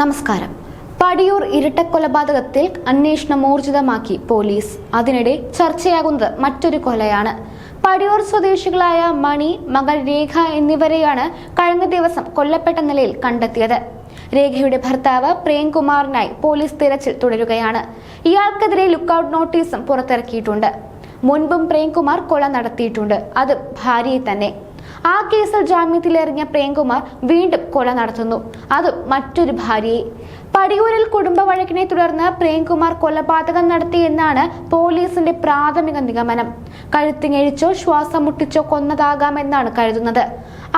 നമസ്കാരം. പടിയൂർ ഇരട്ടക്കൊലപാതകത്തിൽ അന്വേഷണം ഊർജിതമാക്കി പോലീസ്. അതിനിടെ ചർച്ചയാകുന്നത് മറ്റൊരു കൊലയാണ്. പടിയൂർ സ്വദേശികളായ മണി മകൾ രേഖ എന്നിവരെയാണ് കഴിഞ്ഞ ദിവസം കൊല്ലപ്പെട്ട നിലയിൽ കണ്ടെത്തിയത്. രേഖയുടെ ഭർത്താവ് പ്രേംകുമാറിനായി പോലീസ് തിരച്ചിൽ തുടരുകയാണ്. ഇയാൾക്കെതിരെ ലുക്കൌട്ട് നോട്ടീസും പുറത്തിറക്കിയിട്ടുണ്ട്. മുൻപും പ്രേംകുമാർ കൊല നടത്തിയിട്ടുണ്ട്. അത് ഭാര്യയെ തന്നെ. ആ കേസിൽ ജാമ്യത്തിലിറങ്ങിയ പ്രേംകുമാർ വീണ്ടും കൊല നടത്തുന്നു. അത് മറ്റൊരു ഭാര്യയെ. പടിയൂരിൽ കുടുംബ വഴക്കിനെ തുടർന്ന് പ്രേംകുമാർ കൊലപാതകം നടത്തി എന്നാണ് പോലീസിന്റെ പ്രാഥമിക നിഗമനം. കഴുത്തിങ്ങഴിച്ചോ ശ്വാസം മുട്ടിച്ചോ കൊന്നതാകാമെന്നാണ് കരുതുന്നത്.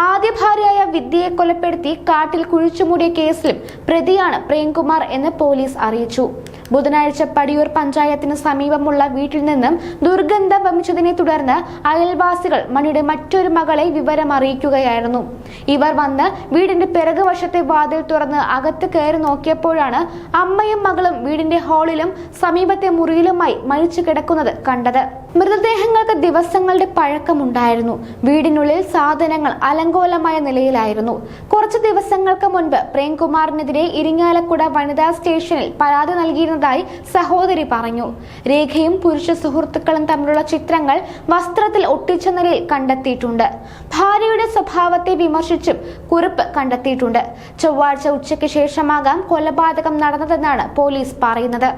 ആദ്യ ഭാര്യയായ വിദ്യയെ കൊലപ്പെടുത്തി കാട്ടിൽ കുഴിച്ചുമൂടിയ കേസിലും പ്രതിയാണ് പ്രേംകുമാർ എന്ന് പോലീസ് അറിയിച്ചു. ബുധനാഴ്ച പടിയൂർ പഞ്ചായത്തിന് സമീപമുള്ള വീട്ടിൽ നിന്നും ദുർഗന്ധം വമിച്ചതിനെ തുടർന്ന് അയൽവാസികൾ മണിയുടെ മറ്റൊരു മകളെ വിവരം അറിയിക്കുകയായിരുന്നു. ഇവർ വന്ന് വീടിന്റെ പിറകുവശത്തെ വാതിൽ തുറന്ന് അകത്ത് കയറി നോക്കിയപ്പോഴാണ് അമ്മയും മകളും വീടിന്റെ ഹാളിലും സമീപത്തെ മുറിയിലുമായി മരിച്ചു കിടക്കുന്നത് കണ്ടത്. മൃതദേഹങ്ങൾക്ക് ദിവസങ്ങളുടെ പഴക്കമുണ്ടായിരുന്നു. വീടിനുള്ളിൽ സാധനങ്ങൾ അലങ്കോലമായ നിലയിലായിരുന്നു. കുറച്ച് ദിവസങ്ങൾക്ക് മുൻപ് പ്രേംകുമാറിനെതിരെ ഇരിങ്ങാലക്കുട വനിതാ സ്റ്റേഷനിൽ പരാതി നൽകിയിരുന്നതായി സഹോദരി പറഞ്ഞു. രേഖയും പുരുഷ സുഹൃത്തുക്കളും തമ്മിലുള്ള ചിത്രങ്ങൾ വസ്ത്രത്തിൽ ഒട്ടിച്ച നിലയിൽ കണ്ടെത്തിയിട്ടുണ്ട്. ഭാര്യയുടെ സ്വഭാവത്തെ വിമർശിച്ചും കുറിപ്പ് കണ്ടെത്തിയിട്ടുണ്ട്. ചൊവ്വാഴ്ച ഉച്ചയ്ക്ക് ശേഷമാകാം കൊലപാതകം നടന്നതെന്നാണ് പോലീസ് പറയുന്നത്.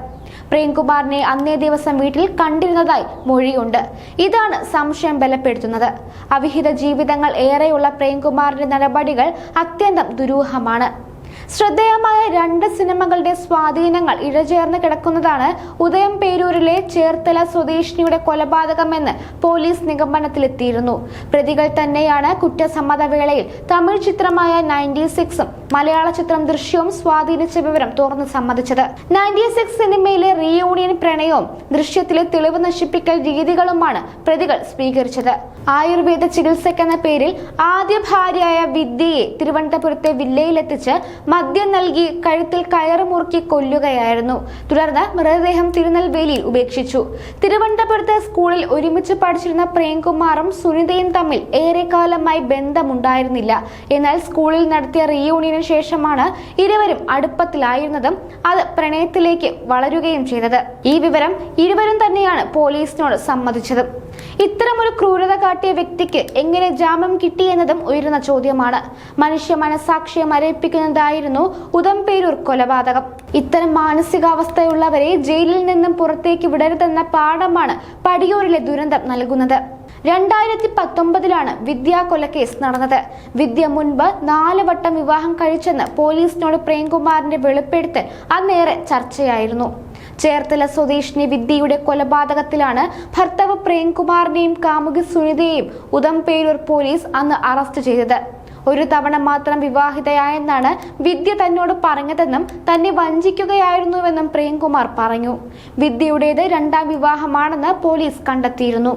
പ്രേംകുമാറിനെ അന്നേ ദിവസം വീട്ടിൽ കണ്ടിരുന്നതായി മൊഴിയുണ്ട്. ഇതാണ് സംശയം ബലപ്പെടുത്തുന്നത്. അവിഹിത ജീവിതങ്ങൾ ഏറെയുള്ള പ്രേംകുമാറിന്റെ നടപടികൾ അത്യന്തം ദുരൂഹമാണ്. ശ്രദ്ധേയമായ രണ്ട് സിനിമകളുടെ സ്വാധീനങ്ങൾ ഇഴചേർന്ന് കിടക്കുന്നതാണ് ഉദയം പേരൂരിലെ ചേർത്തല സ്വദേശിനിയുടെ കൊലപാതകമെന്ന് പോലീസ് നിഗമനത്തിലെത്തിയിരുന്നു. പ്രതികൾ തന്നെയാണ് കുറ്റസമ്മത വേളയിൽ തമിഴ് ചിത്രമായ നയന്റി സിക്സും മലയാള ചിത്രം ദൃശ്യവും സ്വാധീനിച്ച വിവരം തുറന്ന് സമ്മതിച്ചത്. നയന്റി സിക്സ് സിനിമയിലെ റീയൂണിയൻ പ്രണയവും ദൃശ്യത്തിലെ തെളിവ് നശിപ്പിക്കൽ രീതികളുമാണ് പ്രതികൾ സ്വീകരിച്ചത്. ആയുർവേദ ചികിത്സയ്ക്കെന്ന പേരിൽ ആദ്യ ഭാര്യയായ വിദ്യയെ തിരുവനന്തപുരത്തെ വില്ലയിലെത്തിച്ച് മദ്യം നൽകി കഴുത്തിൽ കയറ് മുറുക്കി കൊല്ലുകയായിരുന്നു. തുടർന്ന് മൃതദേഹം തിരുനെൽവേലിയിൽ ഉപേക്ഷിച്ചു. തിരുവനന്തപുരത്തെ സ്കൂളിൽ ഒരുമിച്ച് പഠിച്ചിരുന്ന പ്രേംകുമാറും സുനിതയും തമ്മിൽ ഏറെക്കാലമായി ബന്ധമുണ്ടായിരുന്നില്ല. എന്നാൽ സ്കൂളിൽ നടത്തിയ റീയൂണിയന് ശേഷമാണ് ഇരുവരും അടുപ്പത്തിലായിരുന്നതും അത് പ്രണയത്തിലേക്ക് വളരുകയും ചെയ്തത്. ഈ വിവരം ഇരുവരും തന്നെയാണ് പോലീസിനോട് സമ്മതിച്ചത്. ഇത്തരമൊരു ക്രൂരത കാട്ടിയ വ്യക്തിക്ക് എങ്ങനെ ജാമ്യം കിട്ടിയെന്നതും ഉയരുന്ന ചോദ്യമാണ്. മനുഷ്യ മനസാക്ഷിയെ മരവിപ്പിക്കുന്നതായിരുന്നു ഉദംപേരൂർ കൊലപാതകം. ഇത്തരം മാനസികാവസ്ഥയുള്ളവരെ ജയിലിൽ നിന്നും പുറത്തേക്ക് വിടരുതെന്ന പാഠമാണ് പടിയൂരിലെ ദുരന്തം നൽകുന്നത്. രണ്ടായിരത്തി പത്തൊമ്പതിലാണ് വിദ്യാ കൊലക്കേസ് നടന്നത്. വിദ്യ മുൻപ് നാല് വട്ടം വിവാഹം കഴിച്ചെന്ന് പോലീസിനോട് പ്രേംകുമാറിന്റെ വെളിപ്പെടുത്തൽ അന്നേറെ ചർച്ചയായിരുന്നു. ചേർത്തല സ്വദേശിനി വിദ്യയുടെ കൊലപാതകത്തിലാണ് ഭർത്താവ് പ്രേംകുമാറിനെയും കാമുകി സുനിതയെയും ഉദംപേരൂർ പോലീസ് അന്ന് അറസ്റ്റ് ചെയ്തത്. ഒരു തവണ മാത്രം വിവാഹിതയായെന്നാണ് വിദ്യ തന്നോട് പറഞ്ഞതെന്നും തന്നെ വഞ്ചിക്കുകയായിരുന്നുവെന്നും പ്രേംകുമാർ പറഞ്ഞു. വിദ്യയുടേത് രണ്ടാം വിവാഹമാണെന്ന് പോലീസ് കണ്ടെത്തിയിരുന്നു.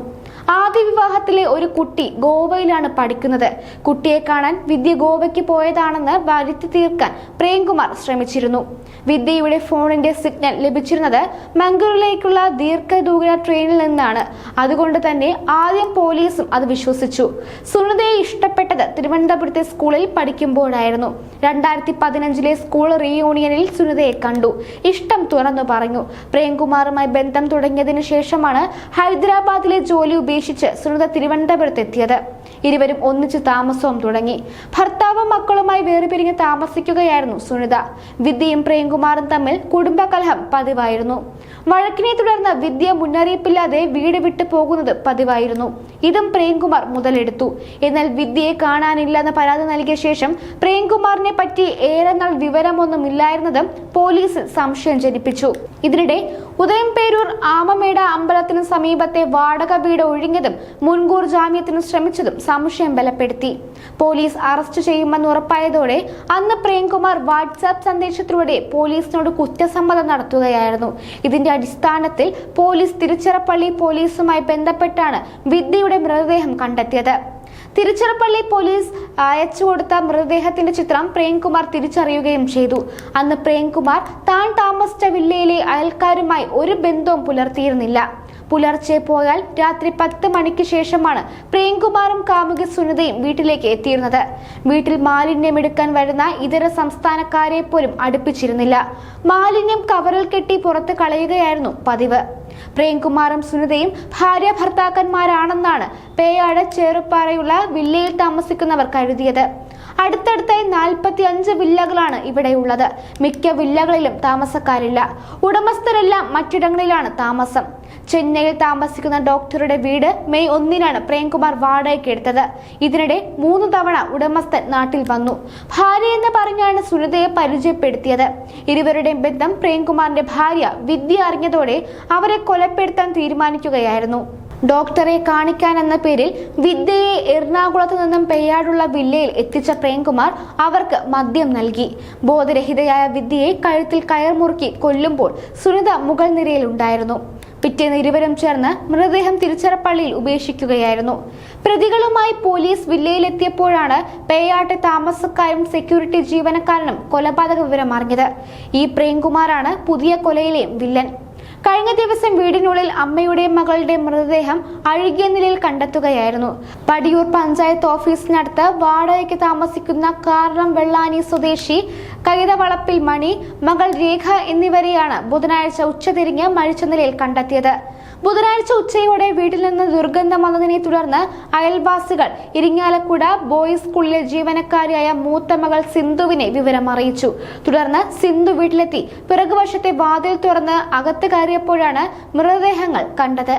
ആദ്യ വിവാഹത്തിലെ ഒരു കുട്ടി ഗോവയിലാണ് പഠിക്കുന്നത്. കുട്ടിയെ കാണാൻ വിദ്യ ഗോവയ്ക്ക് പോയതാണെന്ന് വരുത്തി തീർക്കാൻ പ്രേംകുമാർ ശ്രമിച്ചിരുന്നു. വിദ്യയുടെ ഫോണിന്റെ സിഗ്നൽ ലഭിച്ചിരുന്നത് മംഗളൂരിലേക്കുള്ള ദീർഘദൂര ട്രെയിനിൽ നിന്നാണ്. അതുകൊണ്ട് തന്നെ ആദ്യം പോലീസും അത് വിശ്വസിച്ചു. സുനിതയെ ഇഷ്ടപ്പെട്ടത് തിരുവനന്തപുരത്തെ സ്കൂളിൽ പഠിക്കുമ്പോഴായിരുന്നു. രണ്ടായിരത്തി പതിനഞ്ചിലെ സ്കൂൾ റീയൂണിയനിൽ സുനിതയെ കണ്ടു. ഇഷ്ടം തുറന്നു പറഞ്ഞു. പ്രേംകുമാറുമായി ബന്ധം തുടങ്ങിയതിനു ശേഷമാണ് ഹൈദരാബാദിലെ ജോലി ഉപേക്ഷിച്ച് സുനിത തിരുവനന്തപുരത്ത് എത്തിയത്. ഇരുവരും ഒന്നിച്ച് താമസവും തുടങ്ങി. ഭർത്താവും മക്കളുമായി വേർപിരിഞ്ഞ് താമസിക്കുകയായിരുന്നു സുനിത. വിദ്യയും പ്രേംകുമാറും തമ്മിൽ കുടുംബകലഹം പതിവായിരുന്നു. വഴക്കിനെ തുടർന്ന് വിദ്യ മുന്നറിയിപ്പില്ലാതെ വീട് വിട്ടു പോകുന്നത് പതിവായിരുന്നു. ഇതും പ്രേംകുമാർ മുതലെടുത്തു. എന്നാൽ വിദ്യയെ കാണാനില്ലെന്ന് പരാതി നൽകിയ ശേഷം പ്രേംകുമാറിനെ പറ്റി ഏറെ നാൾ വിവരമൊന്നുമില്ലായിരുന്നതും പോലീസിൽ സംശയം ജനിപ്പിച്ചു. ഇതിനിടെ ഉദയംപേരൂർ ആമമേട അമ്പലത്തിന് സമീപത്തെ വാടക വീട് ഒഴിഞ്ഞതും മുൻകൂർ ജാമ്യത്തിന് ശ്രമിച്ചതും സംശയം ബലപ്പെടുത്തി. പോലീസ് അറസ്റ്റ് ചെയ്യുമെന്ന് ഉറപ്പായതോടെ അന്ന് പ്രേംകുമാർ വാട്സാപ്പ് സന്ദേശത്തിലൂടെ പോലീസിനോട് കുറ്റസമ്മതം നടത്തുകയായിരുന്നു. ഇതിന്റെ അടിസ്ഥാനത്തിൽ പോലീസ് തിരുച്ചിറപ്പള്ളി പോലീസുമായി ബന്ധപ്പെട്ടാണ് വിദ്യയുടെ മൃതദേഹം കണ്ടെത്തിയത്. തിരുച്ചിറപ്പള്ളി പോലീസ് അയച്ചു കൊടുത്ത മൃതദേഹത്തിന്റെ ചിത്രം പ്രേംകുമാർ തിരിച്ചറിയുകയും ചെയ്തു. അന്ന് പ്രേംകുമാർ താൻ താമസിച്ച വില്ലയിലെ അയൽക്കാരുമായി ഒരു ബന്ധവും പുലർത്തിയിരുന്നില്ല. പുലർച്ചെ പോയാൽ രാത്രി പത്ത് മണിക്ക് ശേഷമാണ് പ്രേംകുമാറും കാമുകി സുനിതയും വീട്ടിലേക്ക് എത്തിയിരുന്നത്. വീട്ടിൽ മാലിന്യം എടുക്കാൻ വരുന്ന ഇതര സംസ്ഥാനക്കാരെ പോലും അടുപ്പിച്ചിരുന്നില്ല. മാലിന്യം കവറിൽ കെട്ടി പുറത്ത് കളയുകയായിരുന്നു പതിവ്. പ്രേംകുമാറും സുനിതയും ഭാര്യ ഭർത്താക്കന്മാരാണെന്നാണ് പേയാട് ചേറുപ്പാറയുള്ള വില്ലയിൽ താമസിക്കുന്നവർ കരുതിയത്. അടുത്തടുത്തായി നാൽപ്പത്തി അഞ്ച് വില്ലകളാണ് ഇവിടെയുള്ളത്. മിക്ക വില്ലകളിലും താമസക്കാരില്ല. ഉടമസ്ഥരെല്ലാം മറ്റിടങ്ങളിലാണ് താമസം. ചെന്നൈയിൽ താമസിക്കുന്ന ഡോക്ടറുടെ വീട് മെയ് ഒന്നിനാണ് പ്രേംകുമാർ വാടകയ്ക്ക് എടുത്തത്. ഇതിനിടെ മൂന്ന് തവണ ഉടമസ്ഥൻ നാട്ടിൽ വന്നു. ഭാര്യ എന്ന് പറഞ്ഞാണ് സുനിതയെ പരിചയപ്പെടുത്തിയത്. ഇരുവരുടെയും ബന്ധം പ്രേംകുമാറിന്റെ ഭാര്യ വിദ്യ അറിഞ്ഞതോടെ അവരെ കൊലപ്പെടുത്താൻ തീരുമാനിക്കുകയായിരുന്നു. ഡോക്ടറെ കാണിക്കാൻ എന്ന പേരിൽ വിദ്യയെ എറണാകുളത്ത് നിന്നും പെയ്യാടുള്ള വില്ലയിൽ എത്തിച്ച പ്രേംകുമാർ അവർക്ക് മദ്യം നൽകി. ബോധരഹിതയായ വിദ്യയെ കഴുത്തിൽ കയർ മുറുക്കി കൊല്ലുമ്പോൾ സുനിത മുകൾ നിരയിൽ ഉണ്ടായിരുന്നു പിറ്റേന്ന് ഇരുവരും ചേർന്ന് മൃതദേഹം തിരുച്ചിറപ്പള്ളിയിൽ ഉപേക്ഷിക്കുകയായിരുന്നു. പ്രതികളുമായി പോലീസ് വില്ലയിലെത്തിയപ്പോഴാണ് പേയാട്ടെ താമസക്കാരും സെക്യൂരിറ്റി ജീവനക്കാരനും കൊലപാതക വിവരം അറിഞ്ഞത് ഈ പ്രേംകുമാറാണ് പുതിയ കൊലയിലെയും വില്ലൻ. കഴിഞ്ഞ ദിവസം വീടിനുള്ളിൽ അമ്മയുടെയും മകളുടെയും മൃതദേഹം അഴുകിയ നിലയിൽ കണ്ടെത്തുകയായിരുന്നു. പടിയൂർ പഞ്ചായത്ത് ഓഫീസിനടുത്ത് വാടകയ്ക്ക് താമസിക്കുന്ന കാരണം വെള്ളാനി സ്വദേശി കൈതവളപ്പിൽ മണി മകൾ രേഖ എന്നിവരെയാണ് ബുധനാഴ്ച ഉച്ചതിരിഞ്ഞ് മരിച്ച നിലയിൽ കണ്ടെത്തിയത്. ബുധനാഴ്ച ഉച്ചയോടെ വീട്ടിൽ നിന്ന് ദുർഗന്ധം വന്നതിനെ തുടർന്ന് അയൽവാസികൾ ഇരിങ്ങാലക്കുട ബോയ്സ് സ്കൂളിലെ ജീവനക്കാരിയായ മൂത്ത മകൾ സിന്ധുവിനെ വിവരം അറിയിച്ചു. തുടർന്ന് സിന്ധു വീട്ടിലെത്തി. പിറകുവശത്തെ വാതിൽ തുറന്ന് അകത്ത് കയറിയപ്പോഴാണ് മൃതദേഹങ്ങൾ കണ്ടത്.